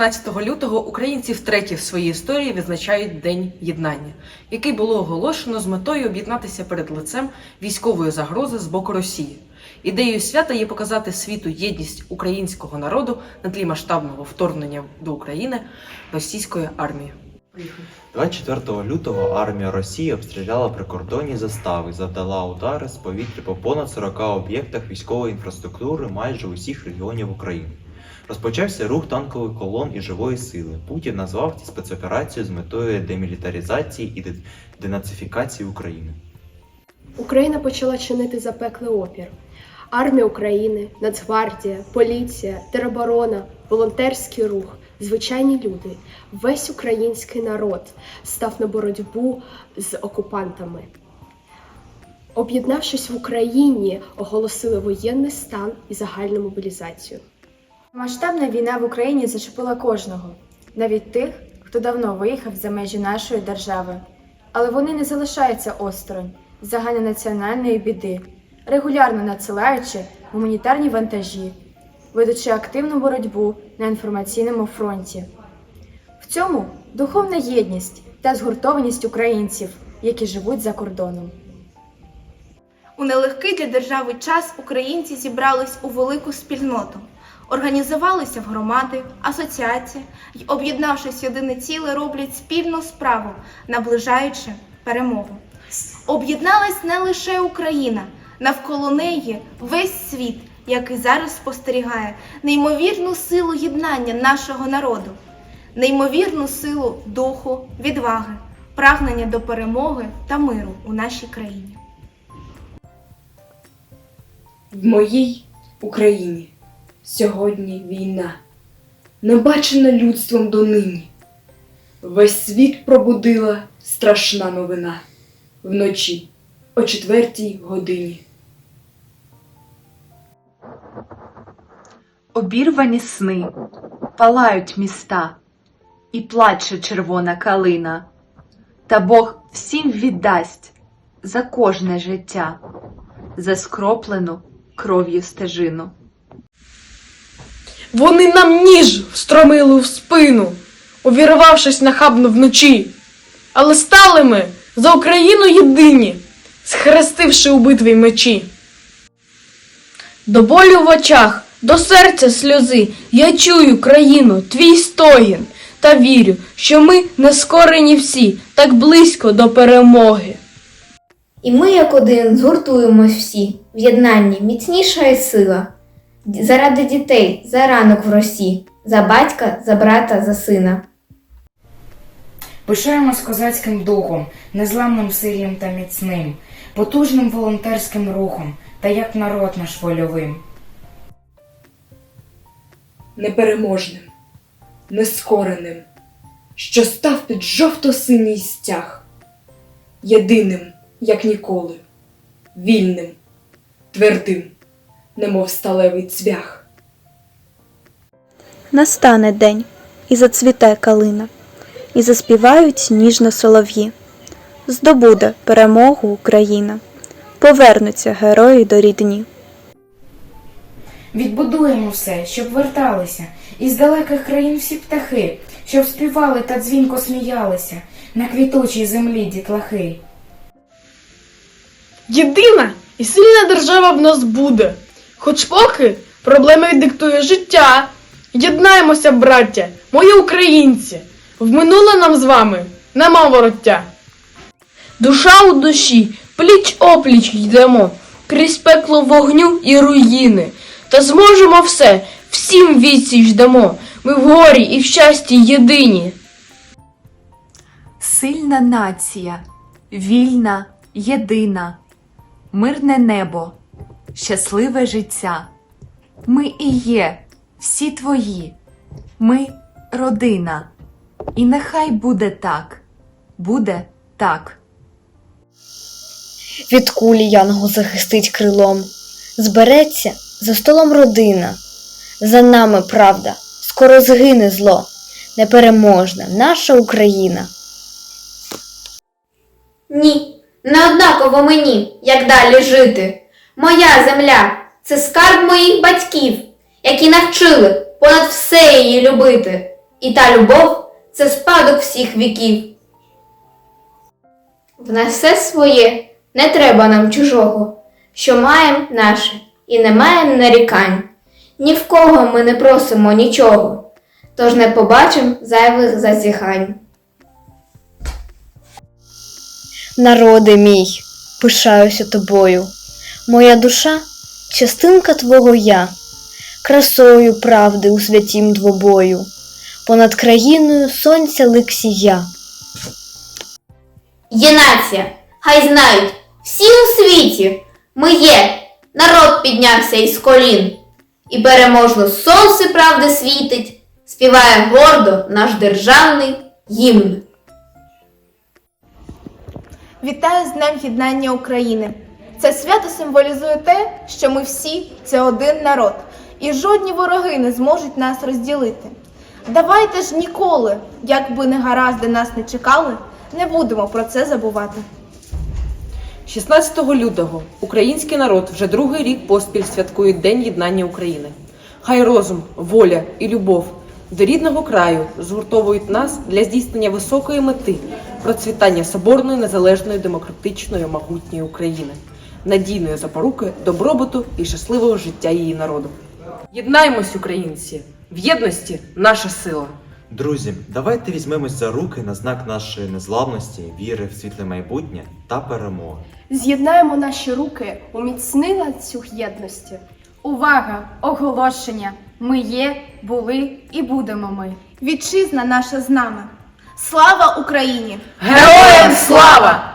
16 лютого українці втретє в своїй історії відзначають День єднання, який було оголошено з метою об'єднатися перед лицем військової загрози з боку Росії. Ідеєю свята є показати світу єдність українського народу на тлі масштабного вторгнення до України російської армії. 24 лютого армія Росії обстріляла прикордонні застави, завдала удари з повітря по понад 40 об'єктах військової інфраструктури майже усіх регіонів України. Розпочався рух танкових колон і живої сили. Путін назвав ці спецоперацію з метою демілітаризації і денацифікації України. Україна почала чинити запеклий опір. Армія України, Нацгвардія, поліція, тероборона, волонтерський рух, звичайні люди, весь український народ став на боротьбу з окупантами. Об'єднавшись в Україні, оголосили воєнний стан і загальну мобілізацію. Масштабна війна в Україні зачепила кожного, навіть тих, хто давно виїхав за межі нашої держави. Але вони не залишаються осторонь загальнонаціональної біди, регулярно надсилаючи гуманітарні вантажі, ведучи активну боротьбу на інформаційному фронті. В цьому духовна єдність та згуртованість українців, які живуть за кордоном. У нелегкий для держави час українці зібрались у велику спільноту, організувалися в громади, асоціації і, об'єднавшись в єдине ціле, роблять спільну справу, наближаючи перемогу. Об'єдналась не лише Україна, навколо неї весь світ, який зараз спостерігає неймовірну силу єднання нашого народу, неймовірну силу духу, відваги, прагнення до перемоги та миру у нашій країні. В моїй Україні сьогодні війна, не бачена людством донині. Весь світ пробудила страшна новина вночі о четвертій годині. Обірвані сни, палають міста, і плаче червона калина, та Бог всім віддасть за кожне життя, за скроплену кров'ю стежину. Вони нам ніж встромили в спину, увірвавшись нахабно вночі. Але стали ми за Україну єдині, схрестивши у битві мечі. До болю в очах, до серця сльози, я чую, країну, твій стогін, та вірю, що ми не скорені всі, так близько до перемоги. І ми, як один, згуртуємось всі в єднанні міцніша і сила. Заради дітей, за ранок в росі, за батька, за брата, за сина. Пишаємось козацьким духом, незламним сильним та міцним, потужним волонтерським рухом та як народ наш вольовим. непереможним, нескореним, що став під жовто-синій стяг, єдиним, як ніколи, вільним, твердим, немов сталевий цвях. Настане день, і зацвіте калина, і заспівають ніжно солов'ї. Здобуде перемогу Україна, повернуться герої до рідні. Відбудуємо все, щоб верталися, із далеких країн всі птахи, щоб співали та дзвінко сміялися на квітучій землі дітлахи. Єдина і сильна держава в нас буде, хоч поки проблеми диктує життя. Єднаємося, браття, мої українці, в минуле нам з вами нема вороття. Душа у душі, пліч опліч йдемо, крізь пекло вогню і руїни, та зможемо все, всім відсіч дамо, ми в горі і в щасті єдині. Сильна нація, вільна, єдина, мирне небо, щасливе життя. Ми і є всі твої, ми родина. І нехай буде так, буде так. Від кулі янгол захистить крилом. Збереться за столом родина. За нами правда, скоро згине зло. Непереможна наша Україна. Ні, не однаково мені, як далі жити. Моя земля це скарб моїх батьків, які навчили понад все її любити. І та любов це спадок всіх віків. В нас все своє, не треба нам чужого, що маєм наше, і не маєм нарікань. Ні в кого ми не просимо нічого, тож не побачим зайвих зазіхань. Народи мій, пишаюся тобою. Моя душа частинка твого я, красою правди у святім двобою, понад країною сонця лик сія. Є нація, хай знають, всі у світі ми є, народ піднявся із колін, і переможно сонце правди світить, співає гордо наш державний гімн. Вітаю з Днем Єднання України. Це свято символізує те, що ми всі це один народ, і жодні вороги не зможуть нас розділити. Давайте ж ніколи, як би негаразди нас не чекали, не будемо про це забувати. 16 лютого український народ вже другий рік поспіль святкує День єднання України. Хай розум, воля і любов до рідного краю згуртовують нас для здійснення високої мети процвітання соборної, незалежної, демократичної, могутньої України, надійної запоруки добробуту і щасливого життя її народу. Єднаймось, українці! В єдності наша сила! Друзі, давайте візьмемось за руки на знак нашої незламності, віри в світле майбутнє та перемоги. З'єднаємо наші руки у міцний ланцюг єдності. Увага! Оголошення! Ми є, були і будемо ми. Вітчизна наша з нами. Слава Україні! Героям слава!